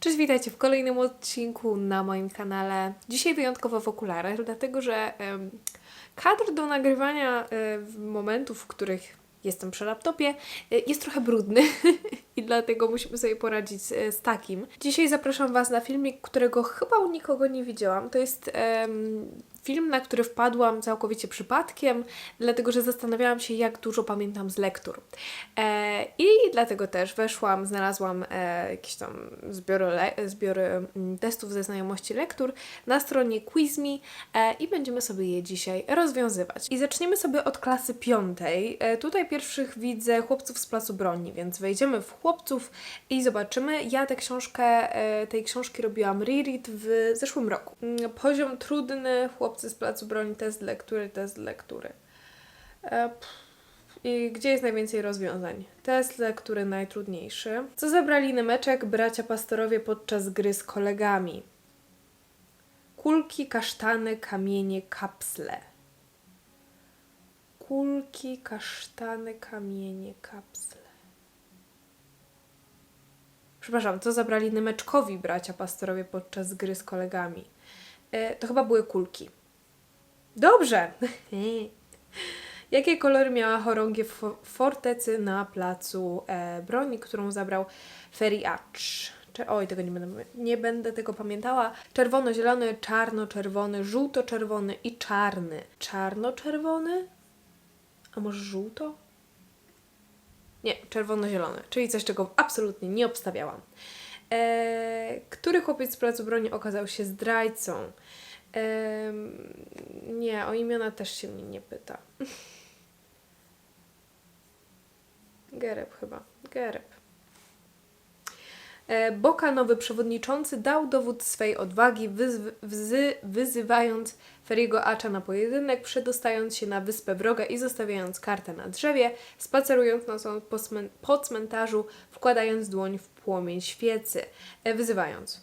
Cześć, witajcie w kolejnym odcinku na moim kanale. Dzisiaj wyjątkowo w okularach, dlatego że em, kadr do nagrywania w momentów, w których jestem przy laptopie, e, jest trochę brudny i dlatego musimy sobie poradzić z, z takim. Dzisiaj zapraszam Was na filmik, którego chyba u nikogo nie widziałam. To jest film, na który wpadłam całkowicie przypadkiem, dlatego że zastanawiałam się, jak dużo pamiętam z lektur. E, I dlatego też weszłam, znalazłam e, jakieś tam zbiory, le- zbiory mm, testów ze znajomości lektur na stronie QuizMe e, i będziemy sobie je dzisiaj rozwiązywać. I zaczniemy sobie od klasy piątej. E, tutaj pierwszych widzę chłopców z Placu Broni, więc wejdziemy w chłopców i zobaczymy. Ja tę książkę, e, tej książki robiłam reread w zeszłym roku. Mm, Poziom trudny, chłopcy z Placu Broni, test lektury, test lektury. E. I gdzie jest najwięcej rozwiązań? Test lektury najtrudniejszy. Co zabrali Nemeczek bracia pastorowie podczas gry z kolegami? Kulki, kasztany, kamienie, kapsle. Kulki, kasztany, kamienie, kapsle. Przepraszam, co zabrali Nemeczkowi bracia pastorowie podczas gry z kolegami? E, to chyba były kulki. Dobrze! Jakie kolory miała chorągiew fo- fortecy na placu e, broni, którą zabrał Feriacz? Oj, tego nie będę, nie będę tego pamiętała. Czerwono-zielony, czarno-czerwony, żółto-czerwony i czarny. Czarno-czerwony? A może żółto? Nie, czerwono-zielony, czyli coś, czego absolutnie nie obstawiałam. E, który chłopiec z placu broni okazał się zdrajcą? Em, nie, o imiona też się mnie nie pyta. Gereb chyba. Gereb. E, Boka, nowy przewodniczący, dał dowód swej odwagi, wyzw- wyzywając Feriego Acza na pojedynek, przedostając się na wyspę wroga i zostawiając kartę na drzewie, spacerując nocą po, cmen- po cmentarzu, wkładając dłoń w płomień świecy, e, wyzywając.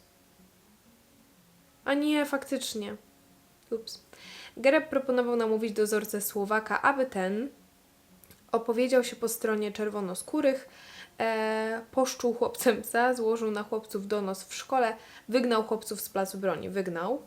A nie, faktycznie. Ups. Gereb proponował namówić dozorcę Słowaka, aby ten opowiedział się po stronie czerwonoskórych, e, poszczuł chłopcem psa, złożył na chłopców donos w szkole, wygnał chłopców z placu broni. Wygnał.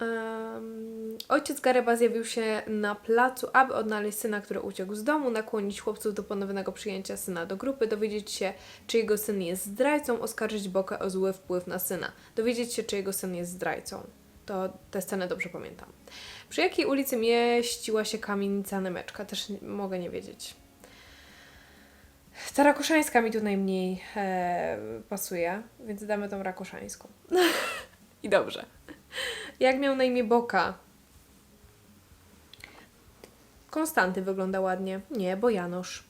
Em, ojciec Gareba zjawił się na placu, aby odnaleźć syna, który uciekł z domu, nakłonić chłopców do ponownego przyjęcia syna do grupy, dowiedzieć się, czy jego syn jest zdrajcą, oskarżyć Bokę o zły wpływ na syna, dowiedzieć się, czy jego syn jest zdrajcą. To tę scenę dobrze pamiętam. Przy jakiej ulicy mieściła się kamienica Nemeczka? Też mogę nie wiedzieć. Ta rakoszańska mi tu najmniej e, pasuje, więc damy tą rakoszańską. I dobrze. Jak miał na imię Boka? Konstanty wygląda ładnie. Nie, bo Janosz.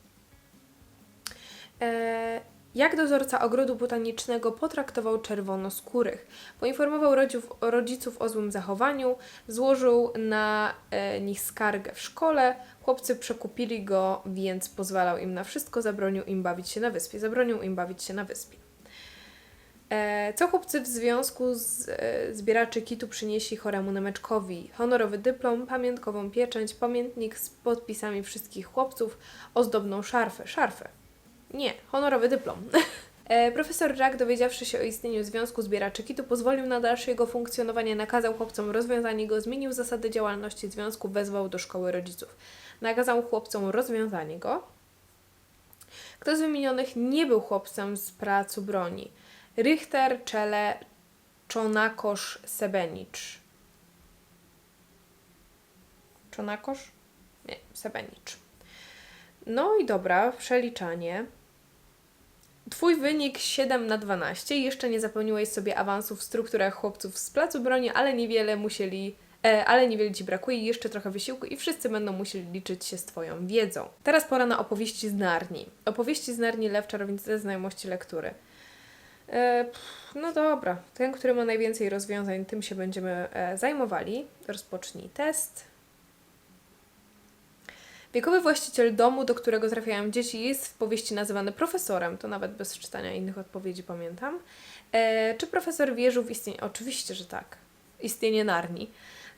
E, jak dozorca ogrodu botanicznego potraktował czerwonoskórych? Poinformował rodziców, o złym zachowaniu, złożył na e, nich skargę w szkole. Chłopcy przekupili go, więc pozwalał im na wszystko, zabronił im bawić się na wyspie. Zabronił im bawić się na wyspie. E, Co chłopcy w związku z e, zbieraczy kitu przynieśli choremu Nemeczkowi? Honorowy dyplom, pamiątkową pieczęć, pamiętnik z podpisami wszystkich chłopców, ozdobną szarfę. Szarfę. Nie, honorowy dyplom. E, Profesor Jack, dowiedziawszy się o istnieniu Związku Zbieraczy Kitu, pozwolił na dalsze jego funkcjonowanie, nakazał chłopcom rozwiązanie go, zmienił zasady działalności związku, wezwał do szkoły rodziców. Nakazał chłopcom rozwiązanie go. Kto z wymienionych nie był chłopcem z pracu broni? Richter, Czele, Czonakosz, Sebenicz. Czonakosz? Nie, Sebenicz. No i dobra, przeliczanie. Twój wynik 7 na 12. Jeszcze nie zapełniłeś sobie awansów w strukturach chłopców z placu broni, ale niewiele musieli. E, ale niewiele Ci brakuje jeszcze trochę wysiłku i wszyscy będą musieli liczyć się z Twoją wiedzą. Teraz pora na opowieści z Narni. Opowieści z Narni Lew Czarownicy znajomości lektury. E, pff, no dobra, ten, który ma najwięcej rozwiązań, tym się będziemy e, zajmowali. Rozpocznij test. Wiekowy właściciel domu, do którego trafiają dzieci, jest w powieści nazywany profesorem. To nawet bez czytania innych odpowiedzi pamiętam. E, czy profesor wierzył w istnienie? Oczywiście, że tak. Istnienie Narni.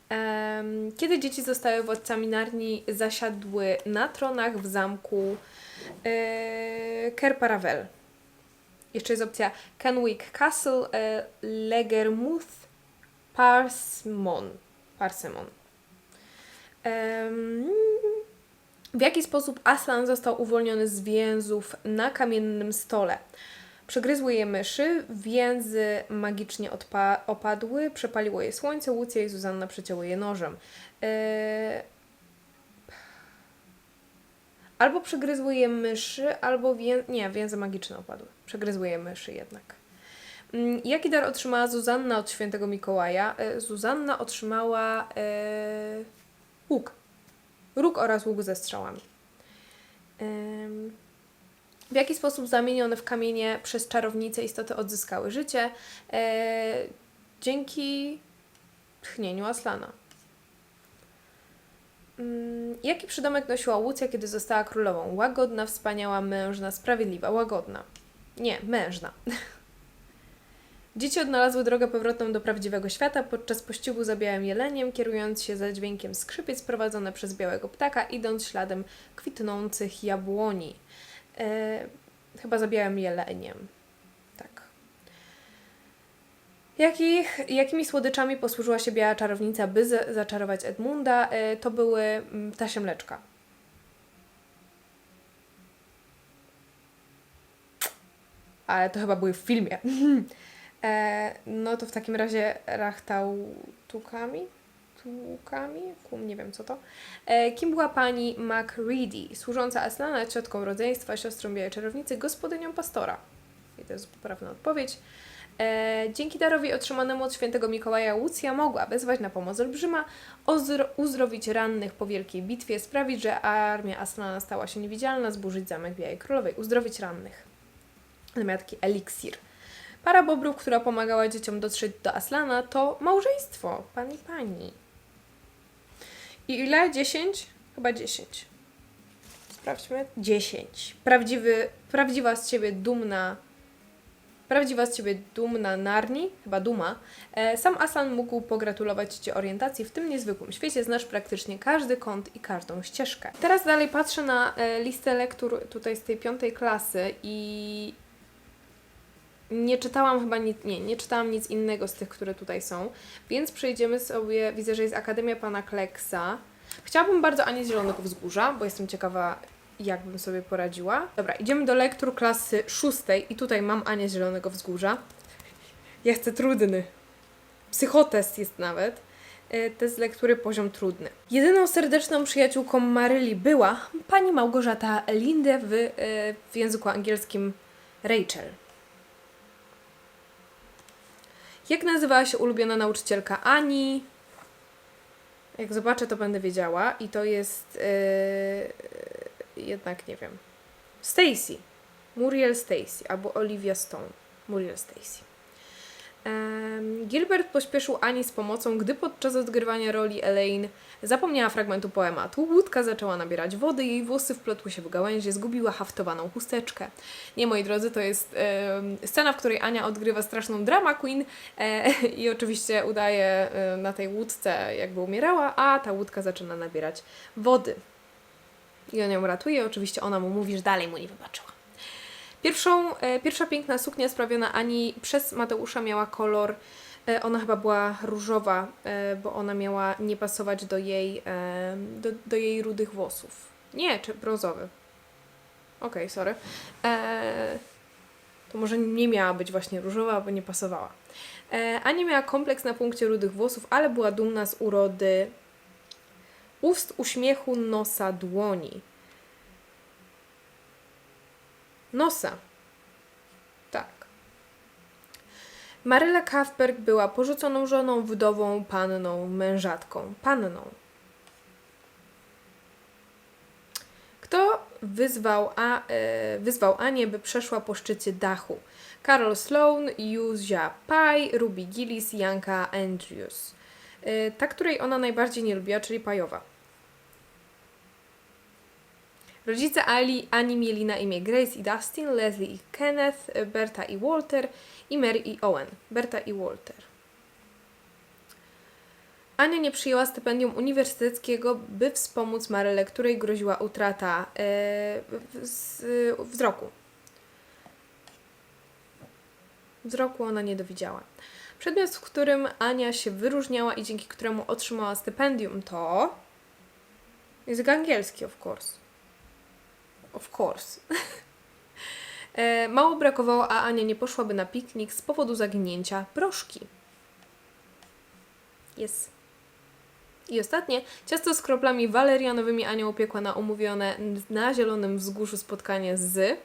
Em, kiedy dzieci zostały władcami Narni, zasiadły na tronach w zamku e, Kerparavel. Jeszcze jest opcja Kenwick Castle, e, Legermouth, Parsimon. Parsimon. Em, w jaki sposób Aslan został uwolniony z więzów na kamiennym stole? Przegryzły je myszy, więzy magicznie opadły, przepaliło je słońce, Łucja i Zuzanna przecięły je nożem. E, Albo przegryzły je myszy, albo wię... nie, więzy magiczne opadły. Przegryzły je myszy jednak. Mm, Jaki dar otrzymała Zuzanna od świętego Mikołaja? E, Zuzanna otrzymała e, łuk. Róg oraz łuk ze strzałami. W jaki sposób zamienione w kamienie przez czarownicę istoty odzyskały życie? E, dzięki tchnieniu Aslana. Jaki przydomek nosiła Łucja, kiedy została królową? Łagodna, wspaniała, mężna, sprawiedliwa, łagodna. Nie, mężna. Dzieci odnalazły drogę powrotną do prawdziwego świata podczas pościgu za białym jeleniem, kierując się za dźwiękiem skrzypiec prowadzone przez białego ptaka, idąc śladem kwitnących jabłoni. E, chyba za białym jeleniem. Tak. Jakich, jakimi słodyczami posłużyła się biała czarownica, by zaczarować Edmunda? E, to były mm, ptasie mleczka. Ale to chyba były w filmie. e, no to w takim razie rachtał tukami? Tukami? Kum, nie wiem co to. E, kim była pani MacReady, służąca Aslana, ciotką rodzeństwa, siostrą białej czarownicy, gospodynią pastora? I to jest poprawna odpowiedź. E, dzięki darowi otrzymanemu od świętego Mikołaja Łucja mogła wezwać na pomoc olbrzyma, uzdrowić rannych po wielkiej bitwie, sprawić, że armia Aslana stała się niewidzialna, zburzyć zamek Białej Królowej, uzdrowić rannych. Miała taki eliksir. Para bobrów, która pomagała dzieciom dotrzeć do Aslana, to małżeństwo, pan i pani. I ile? 10? Chyba 10. Sprawdźmy. 10. Prawdziwy, prawdziwa z ciebie dumna Prawdziwa z ciebie dumna Narni, chyba duma. E, Sam Aslan mógł pogratulować ci orientacji w tym niezwykłym świecie. Znasz praktycznie każdy kąt i każdą ścieżkę. Teraz dalej patrzę na e, listę lektur tutaj z tej piątej klasy i nie czytałam chyba nic, nie, nie czytałam nic innego z tych, które tutaj są, więc przejdziemy sobie, widzę, że jest Akademia Pana Kleksa. Chciałabym bardzo Ani z Zielonego Wzgórza, bo jestem ciekawa, jak bym sobie poradziła. Dobra, idziemy do lektur klasy szóstej i tutaj mam Anię z Zielonego Wzgórza. Ja chcę trudny. Psychotest jest nawet. E, Test lektury poziom trudny. Jedyną serdeczną przyjaciółką Maryli była pani Małgorzata Linde w, e, w języku angielskim Rachel. Jak nazywała się ulubiona nauczycielka Ani? Jak zobaczę, to będę wiedziała. I to jest. Yy, jednak nie wiem. Stacy. Muriel Stacy albo Olivia Stone. Muriel Stacy. Gilbert pośpieszył Ani z pomocą, gdy podczas odgrywania roli Elaine zapomniała fragmentu poematu. Łódka zaczęła nabierać wody, jej włosy wplotły się w gałęzie, zgubiła haftowaną chusteczkę. Nie, moi drodzy, to jest em, scena, w której Ania odgrywa straszną drama queen e, i oczywiście udaje e, na tej łódce, jakby umierała, a ta łódka zaczyna nabierać wody. I on ją ratuje, oczywiście ona mu mówi, że dalej mu nie wybaczyła. Pierwszą, e, pierwsza piękna suknia sprawiona Ani przez Mateusza miała kolor, e, ona chyba była różowa, e, bo ona miała nie pasować do jej, do, do jej rudych włosów. Nie, czy brązowy. Okej, sorry. E, to może nie miała być właśnie różowa, bo nie pasowała. E, Ania miała kompleks na punkcie rudych włosów, ale była dumna z urody ust, uśmiechu, nosa, dłoni. Nosa. Tak. Maryla Kafberg była porzuconą żoną, wdową, panną, mężatką. Panną. Kto wyzwał, a, e, wyzwał Anię, by przeszła po szczycie dachu? Carol Sloan, Yuzia Pai, Ruby Gillis, Janka Andrews. E, ta, której ona najbardziej nie lubiła, czyli Pajowa. Rodzice Ali, Ani mieli na imię Grace i Dustin, Leslie i Kenneth, Berta i Walter i Mary i Owen. Berta i Walter. Ania nie przyjęła stypendium uniwersyteckiego, by wspomóc Marylę, której groziła utrata e, z, wzroku. Wzroku ona nie dowidziała. Przedmiot, w którym Ania się wyróżniała i dzięki któremu otrzymała stypendium to... Język angielski, of course. Of course. E, Mało brakowało, a Ania nie poszłaby na piknik z powodu zaginięcia proszki. Jest. I ostatnie, ciasto z kroplami walerianowymi Ania upiekła na umówione na zielonym wzgórzu spotkanie z...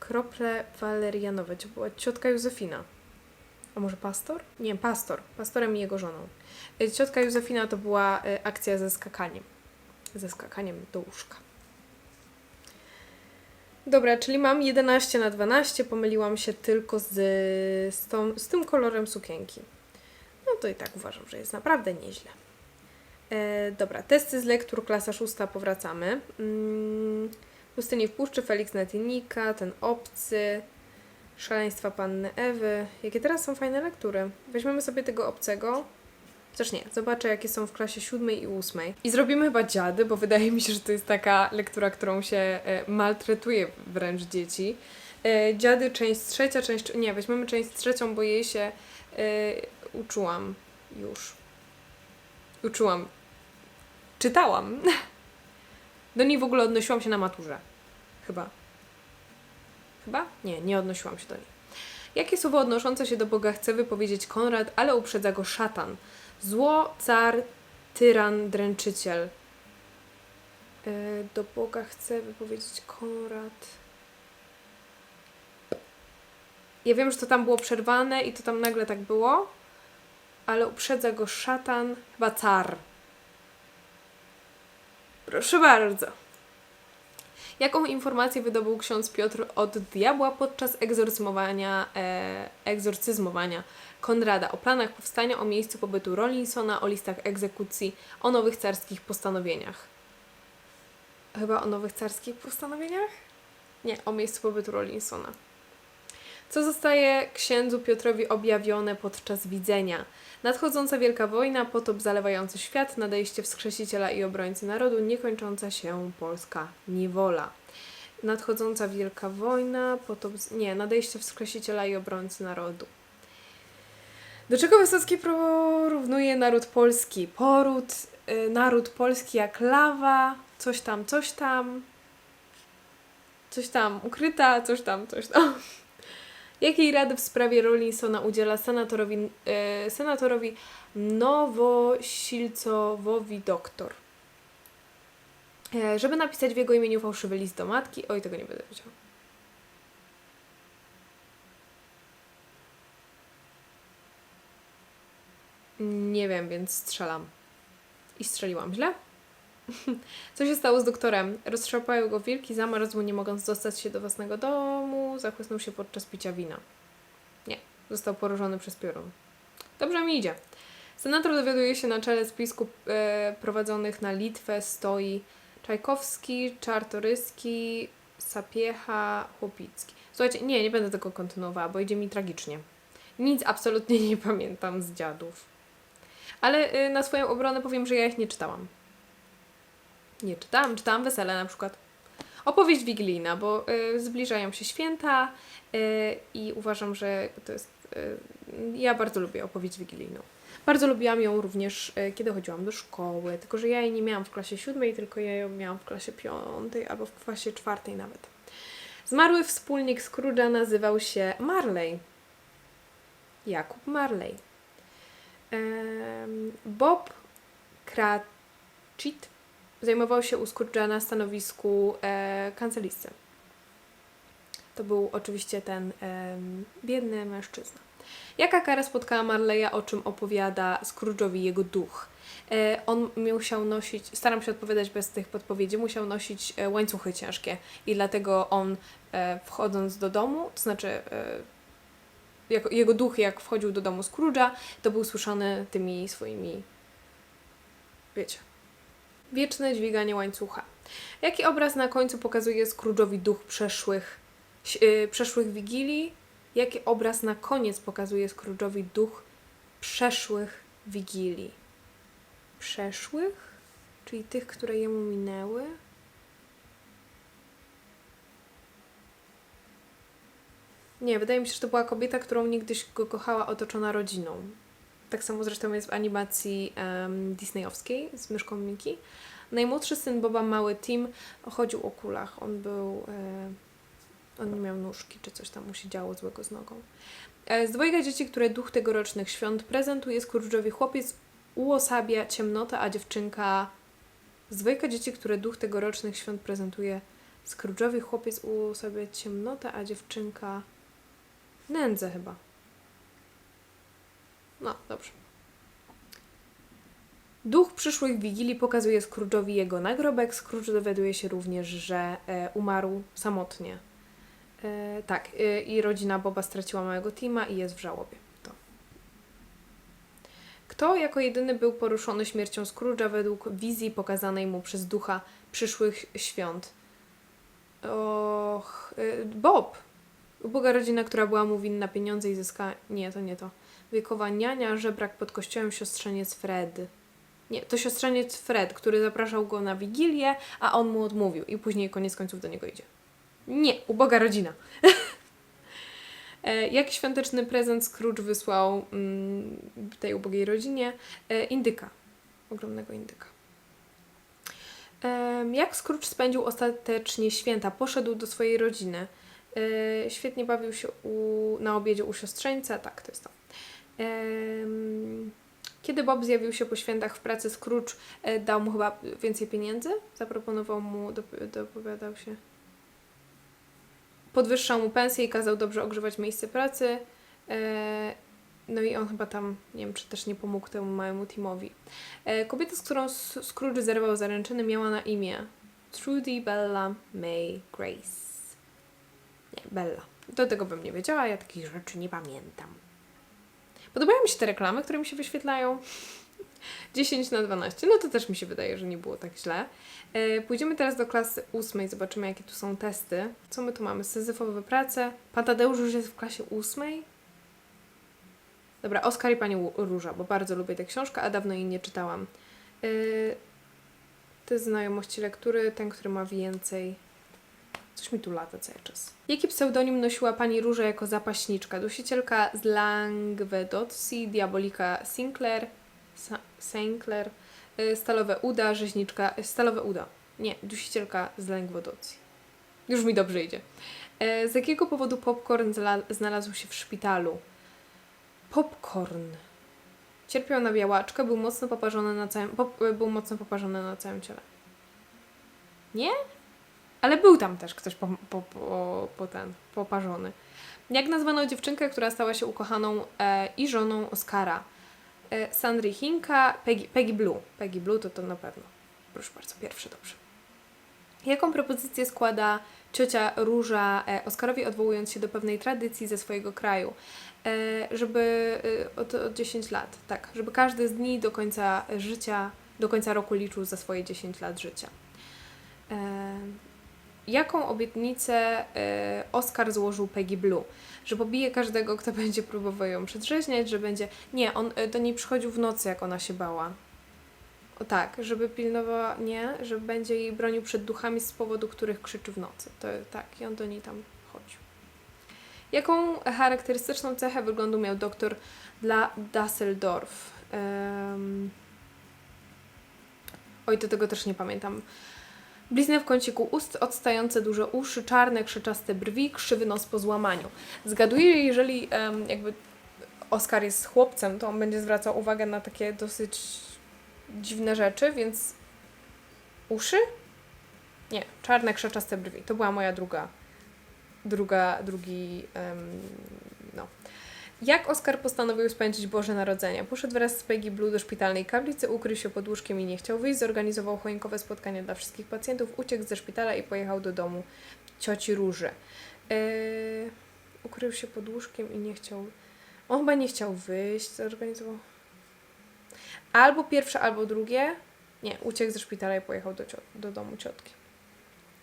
Krople walerianowe. To była ciotka Józefina. A może pastor? Nie, pastor. Pastorem i jego żoną. Y, Ciotka Józefina to była y, akcja ze skakaniem. Ze skakaniem do łóżka. Dobra, czyli mam 11 na 12. Pomyliłam się tylko z, z, tą, z tym kolorem sukienki. No to i tak uważam, że jest naprawdę nieźle. E, dobra, testy z lektur, klasa szósta, powracamy. Mm, Pustyni w puszczy, Felix Netynika, Ten obcy, Szaleństwa Panny Ewy. Jakie teraz są fajne lektury. Weźmiemy sobie tego obcego. Chociaż nie, zobaczę jakie są w klasie siódmej i ósmej. I zrobimy chyba dziady, bo wydaje mi się, że to jest taka lektura, którą się e, maltretuje wręcz dzieci. E, dziady, część trzecia, część... Nie, weźmiemy część trzecią, bo jej się e, uczyłam już. Uczyłam. Czytałam. Do niej w ogóle odnosiłam się na maturze. Chyba. Chyba? Nie, nie odnosiłam się do niej. Jakie słowo odnoszące się do Boga chce wypowiedzieć Konrad, ale uprzedza go szatan? Zło, car, tyran, dręczyciel. Yy, do Boga chce wypowiedzieć Konrad. Ja wiem, że to tam było przerwane i to tam nagle tak było, ale uprzedza go szatan, chyba car. Proszę bardzo. Jaką informację wydobył ksiądz Piotr od diabła podczas egzorcyzmowania, e, egzorcyzmowania Konrada o planach powstania, o miejscu pobytu Rollinsona, o listach egzekucji, o nowych carskich postanowieniach? Chyba o nowych carskich postanowieniach? Nie, o miejscu pobytu Rollinsona. Co zostaje księdzu Piotrowi objawione podczas widzenia? Nadchodząca wielka wojna, potop zalewający świat, nadejście wskrzesiciela i obrońcy narodu, niekończąca się polska niewola. Nadchodząca wielka wojna, potop... Nie, nadejście wskrzesiciela i obrońcy narodu. Do czego Wysocki porównuje naród polski? Poród, y, naród polski jak lawa, coś tam, coś tam, coś tam ukryta, coś tam, coś tam. Jakiej rady w sprawie Rollinsona udziela senatorowi, e, senatorowi Nowosilcowowi doktor? E, żeby napisać w jego imieniu fałszywy list do matki. Oj, tego nie będę wiedział. Nie wiem, więc strzelam. I strzeliłam źle. Co się stało z doktorem? Roztrzapały go wilki, zamarzł, nie mogąc dostać się do własnego domu, zachłysnął się podczas picia wina. Nie, został porażony przez piorun. Dobrze mi idzie. Senator dowiaduje się na czele spisku e, prowadzonych na Litwę stoi Czajkowski, Czartoryski, Sapiecha, Chłopicki. Słuchajcie, nie, nie będę tego kontynuowała, bo idzie mi tragicznie. Nic absolutnie nie pamiętam z dziadów. Ale y, na swoją obronę powiem, że ja ich nie czytałam. Nie czytałam, czytałam Wesele na przykład. Opowieść wigilijna, bo y, zbliżają się święta y, i uważam, że to jest. Y, ja bardzo lubię opowieść wigilijną. Bardzo lubiłam ją również, y, kiedy chodziłam do szkoły, tylko że ja jej nie miałam w klasie siódmej, tylko ja ją miałam w klasie piątej albo w klasie czwartej nawet. Zmarły wspólnik Scrooge'a nazywał się Marley. Jakub Marley. Bob Cratchit zajmował się u Scrooge'a na stanowisku e, kancelisty. To był oczywiście ten em, biedny mężczyzna. Jaka kara spotkała Marleya, o czym opowiada Scrooge'owi jego duch? E, on musiał nosić, staram się odpowiadać bez tych podpowiedzi, musiał nosić e, łańcuchy ciężkie i dlatego on e, wchodząc do domu, to znaczy e, jako, jego duch jak wchodził do domu Scrooge'a, to był słyszany tymi swoimi, wiecie, wieczne dźwiganie łańcucha. Jaki obraz na końcu pokazuje Scrooge'owi duch przeszłych, yy, przeszłych wigilii? Jaki obraz na koniec pokazuje Scrooge'owi duch przeszłych wigilii? Przeszłych? Czyli tych, które jemu minęły? Nie, wydaje mi się, że to była kobieta, którą niegdyś go kochała otoczona rodziną. Tak samo zresztą jest w animacji em, disneyowskiej z myszką Miki. Najmłodszy syn Boba, mały Tim, chodził o kulach. On był... E, on nie miał nóżki, czy coś tam mu się działo złego z nogą. E, z dwojga dzieci, które duch tegorocznych świąt prezentuje, Scrooge'owi chłopiec uosabia ciemnotę, a dziewczynka... Z dwojga dzieci, które duch tegorocznych świąt prezentuje, Scrooge'owi chłopiec uosabia ciemnotę, a dziewczynka... Nędzę chyba. No, dobrze. Duch przyszłych wigilii pokazuje Scrooge'owi jego nagrobek. Scrooge dowiaduje się również, że e, umarł samotnie. E, tak, e, i rodzina Boba straciła małego Tima i jest w żałobie. To. Kto jako jedyny był poruszony śmiercią Scrooge'a według wizji pokazanej mu przez ducha przyszłych świąt? Och, e, Bob. Uboga rodzina, która była mu winna pieniądze i zyska... Nie, to nie to. Wiekowa niania, żebrak pod kościołem, siostrzeniec Fred. Nie, to siostrzeniec Fred, który zapraszał go na wigilię, a on mu odmówił i później koniec końców do niego idzie. Nie, uboga rodzina. E, Jaki świąteczny prezent Scrooge wysłał mm, tej ubogiej rodzinie? E, Indyka. Ogromnego indyka. Em, Jak Scrooge spędził ostatecznie święta? Poszedł do swojej rodziny. E, Świetnie bawił się u, na obiedzie u siostrzeńca. Tak, to jest to. Kiedy Bob zjawił się po świętach w pracy, Scrooge e, dał mu chyba więcej pieniędzy. Zaproponował mu, dop- dopowiadał się. Podwyższał mu pensję i kazał dobrze ogrzewać miejsce pracy. E, No i on chyba tam, nie wiem, czy też nie pomógł temu małemu Timowi. E, Kobieta, z którą Scrooge zerwał zaręczyny, miała na imię Trudy Bella May Grace. Nie, Bella. Do tego bym nie wiedziała, ja takich rzeczy nie pamiętam. Podobają mi się te reklamy, które mi się wyświetlają. 10 na 12. No to też mi się wydaje, że nie było tak źle. E, Pójdziemy teraz do klasy ósmej, zobaczymy jakie tu są testy. Co my tu mamy? Syzyfowe prace. Pan Tadeusz już jest w klasie ósmej? Dobra, Oskar i Pani Róża, bo bardzo lubię tę książkę, a dawno jej nie czytałam. E, Te znajomości lektury, ten, który ma więcej. Coś mi tu lata cały czas. Jaki pseudonim nosiła pani Róża jako zapaśniczka? Dusicielka z Langvedotsi, diabolika Sinclair, Sinclair, y, stalowe uda, rzeźniczka, y, stalowe uda. Nie, dusicielka z Langvedotsi. Już mi dobrze idzie. E, Z jakiego powodu popcorn znalazł się w szpitalu? Popcorn. Cierpiał na białaczkę, był mocno poparzony na całym, był mocno poparzony na całym ciele. Nie? Ale był tam też ktoś po, po, po, po ten, poparzony. Jak nazwano dziewczynkę, która stała się ukochaną e, i żoną Oscara? E, Sandry Hinka, Peggy, Peggy Blue. Peggy Blue to to na pewno. Proszę bardzo, pierwszy dobrze. Jaką propozycję składa ciocia Róża e, Oskarowi, odwołując się do pewnej tradycji ze swojego kraju? E, żeby e, od, od 10 lat, tak, żeby każdy z dni do końca życia, do końca roku liczył za swoje 10 lat życia. E, jaką obietnicę e, Oscar złożył Peggy Blue? Że pobije każdego, kto będzie próbował ją przedrzeźniać, że będzie... Nie, on e, do niej przychodził w nocy, jak ona się bała. O tak, żeby pilnowała... Nie, że będzie jej bronił przed duchami, z powodu których krzyczy w nocy. To tak, i on do niej tam chodził. Jaką charakterystyczną cechę wyglądu miał doktor dla Dusseldorf? Em, Oj, do tego też nie pamiętam. Blizny w kąciku ust, odstające duże uszy, czarne, krzyczaste brwi, krzywy nos po złamaniu. Zgaduję, jeżeli em, jakby Oskar jest chłopcem, to on będzie zwracał uwagę na takie dosyć dziwne rzeczy, więc uszy? Nie, czarne, krzyczaste brwi. To była moja druga, druga, drugi, no. Jak Oskar postanowił spędzić Boże Narodzenie? Poszedł wraz z Peggy Blue do szpitalnej kaplicy, ukrył się pod łóżkiem i nie chciał wyjść, zorganizował choinkowe spotkanie dla wszystkich pacjentów, uciekł ze szpitala i pojechał do domu cioci Róży. Yy, ukrył się pod łóżkiem i nie chciał... On chyba nie chciał wyjść, zorganizował... Albo pierwsze, albo drugie. Nie, uciekł ze szpitala i pojechał do, do domu ciotki.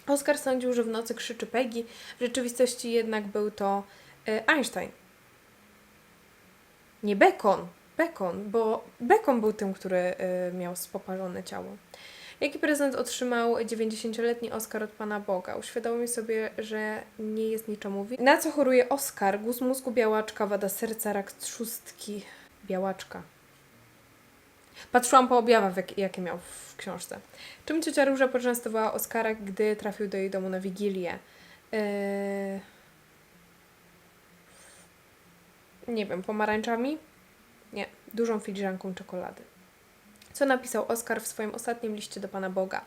Oskar sądził, że w nocy krzyczy Peggy, w rzeczywistości jednak był to yy, Einstein. Nie Bacon, Bacon, bo Bacon był tym, który y, miał spoparzone ciało. Jaki prezent otrzymał 90-letni Oskar od Pana Boga? Uświadomił sobie, że nie jest niczemu winny. Na co choruje Oskar? Guz mózgu, białaczka, wada serca, rak trzustki. Białaczka. Patrzyłam po objawach, jak, jakie miał w książce. Czym ciocia Róża poczęstowała Oskara, gdy trafił do jej domu na Wigilię? Eee... Nie wiem, pomarańczami? Nie, dużą filiżanką czekolady. Co napisał Oskar w swoim ostatnim liście do Pana Boga?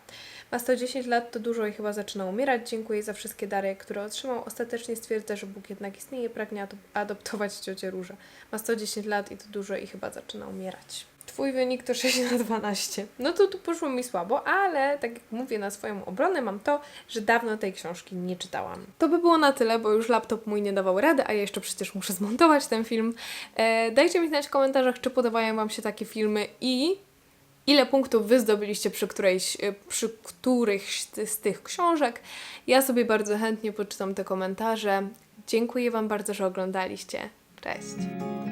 Ma 110 lat, to dużo i chyba zaczyna umierać. Dziękuję za wszystkie dary, które otrzymał. Ostatecznie stwierdza, że Bóg jednak istnieje, pragnie adop- adoptować ciocię Różę. Ma 110 lat i to dużo i chyba zaczyna umierać. Twój wynik to 6 na 12. No to tu poszło mi słabo, ale tak jak mówię na swoją obronę, mam to, że dawno tej książki nie czytałam. To by było na tyle, bo już laptop mój nie dawał rady, a ja jeszcze przecież muszę zmontować ten film. E, dajcie mi znać w komentarzach, czy podobają Wam się takie filmy i ile punktów Wy zdobyliście przy, którejś, e, przy którychś z, tych książek. Ja sobie bardzo chętnie poczytam te komentarze. Dziękuję Wam bardzo, że oglądaliście. Cześć!